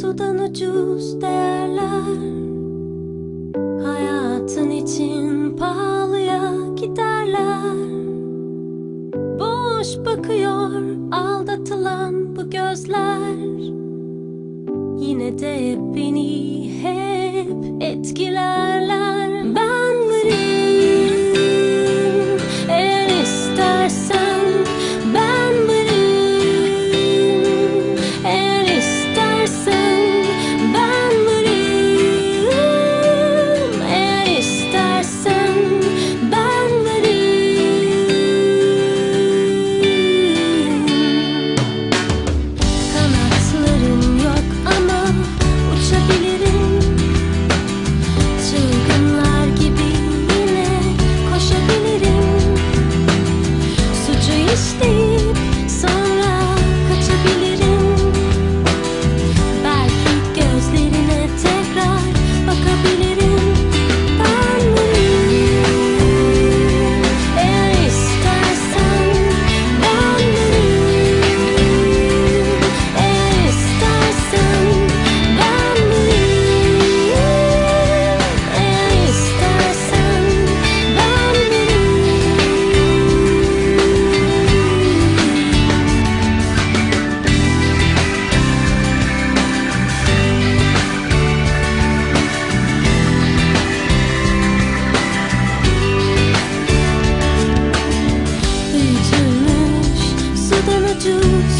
sudan ucuz değerler. Hayatın için pahalıya giderler. Boş bakıyor aldatılan bu gözler. Yine de beni hep etkilerler do